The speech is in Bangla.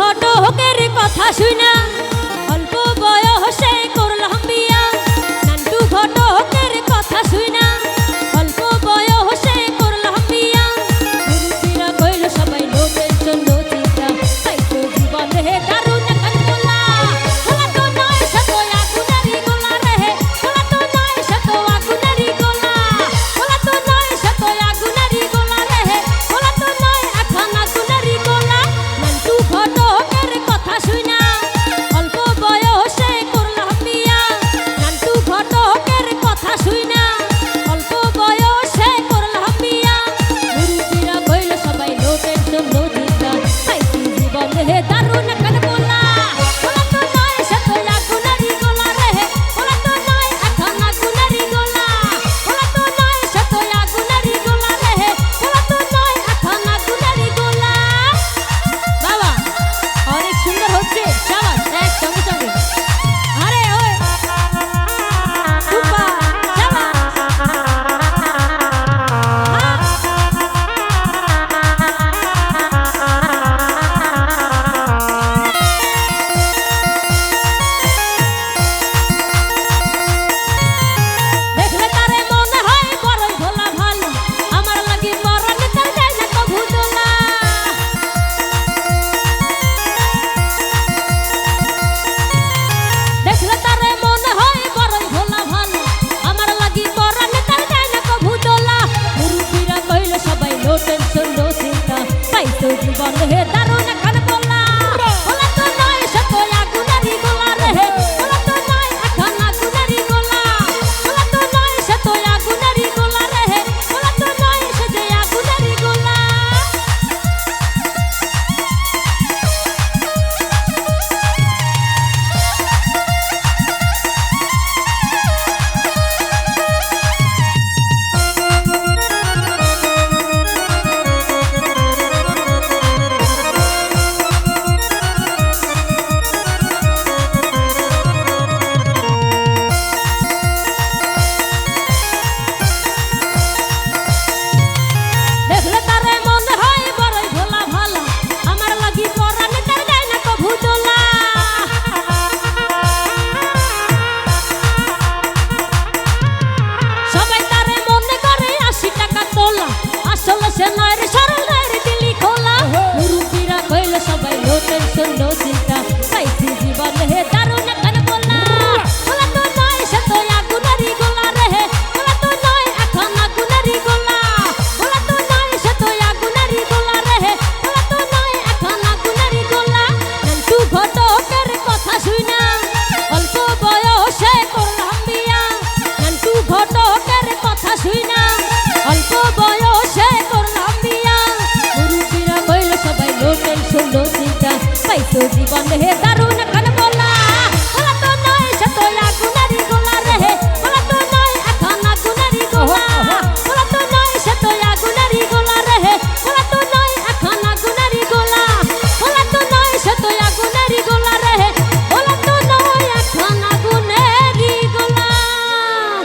ছোট হোকের কথা শুনা তাই তো জীবন হে দারুণ চিন্তা পাইছো জীবন হে দারুণ